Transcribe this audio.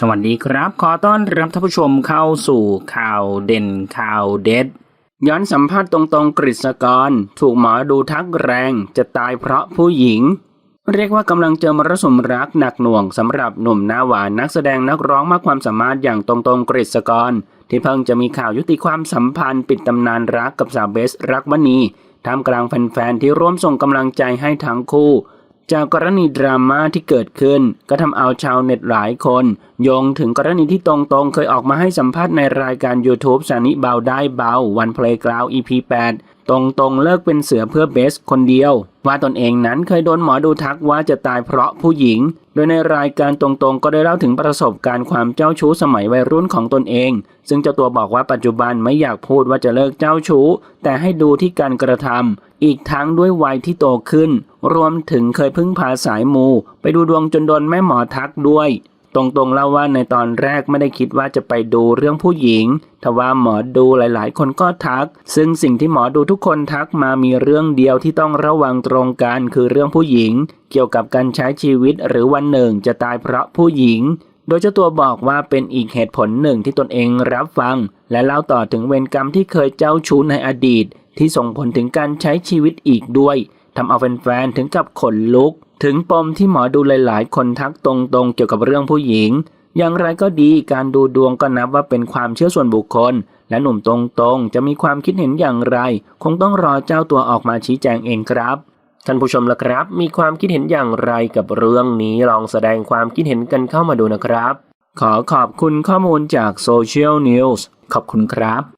สวัสดีครับ ขอต้อนรับท่านผู้ชมเข้าสู่ข่าวเด่นข่าวเด็ด ย้อนสัมภาษณ์ตรงๆกฤษกร ถูกหมอดูทักแรงจะตายเพราะผู้หญิง เรียกว่ากำลังเจอมรสุมรักหนักหน่วงสำหรับหนุ่มหน้าหวานนักแสดงนักร้องมากความสามารถอย่างตรงๆกฤษกร ที่เพิ่งจะมีข่าวยุติความสัมพันธ์ปิดตำนานรักกับสาวเบสรักมณีท่ามกลางแฟนๆที่ร่วมส่งกำลังใจให้ทั้งคู่ จากกรณีดราม่าที่เกิดขึ้น ก็ทำเอาชาวเน็ตหลายคน โยงถึงกรณีที่ตรงๆ เคยออกมาให้สัมภาษณ์ในรายการ YouTube สานิเบาได้เบาวันเพลงกราว EP 8 ตรงๆ เลิกเป็นเสือเพื่อเบสคนเดียว ว่าตนเองนั้นเคยโดนหมอดูทักว่าจะตายเพราะผู้หญิง โดยในรายการตรงๆ ก็ได้เล่าถึงประสบการณ์ความเจ้าชู้สมัยวัยรุ่นของตนเอง ซึ่งเจ้าตัวบอกว่าปัจจุบันไม่อยากพูดว่าจะเลิกเจ้าชู้ แต่ให้ดูที่การกระทำอีกทั้งด้วยวัยที่โตขึ้น รวมถึงเคยพึ่งพาสายมู ไปดูดวงจนโดนแม่หมอทักด้วย ตรงๆเล่าว่าในตอนแรกไม่ได้คิดว่าจะไปดูเรื่องผู้หญิงทว่าหมอดูหลายๆ คนก็ทัก ซึ่งสิ่งที่หมอดูทุกคนทักมามีเรื่องเดียวที่ต้องระวังตรงกันคือเรื่องผู้หญิง เกี่ยวกับการใช้ชีวิตหรือวันหนึ่งจะตายเพราะผู้หญิงโดยเจ้าตัวบอกว่าเป็นอีกเหตุผลหนึ่งที่ตนเองรับฟัง และเล่าต่อถึงเวรกรรมที่เคยเจ้าชู้ในอดีต ที่ส่งผลถึงการใช้ชีวิตอีกด้วย ทำเอาแฟนๆถึงกับขนลุก ถึงปมที่หมอดูหลาย ๆ คนทักตรงๆ เกี่ยวกับเรื่องผู้หญิง อย่างไรก็ดีการดูดวงก็นับว่าเป็นความเชื่อส่วนบุคคล และหนุ่มตรงๆ จะมีความคิดเห็นอย่างไร คงต้องรอเจ้าตัวออกมาชี้แจงเองครับท่านผู้ชมละครับ มีความคิดเห็นอย่างไรกับเรื่องนี้ลองแสดงความคิดเห็นกันเข้ามาดูนะครับ ขอขอบคุณข้อมูลจากโซเชียลนิวส์ขอบคุณครับ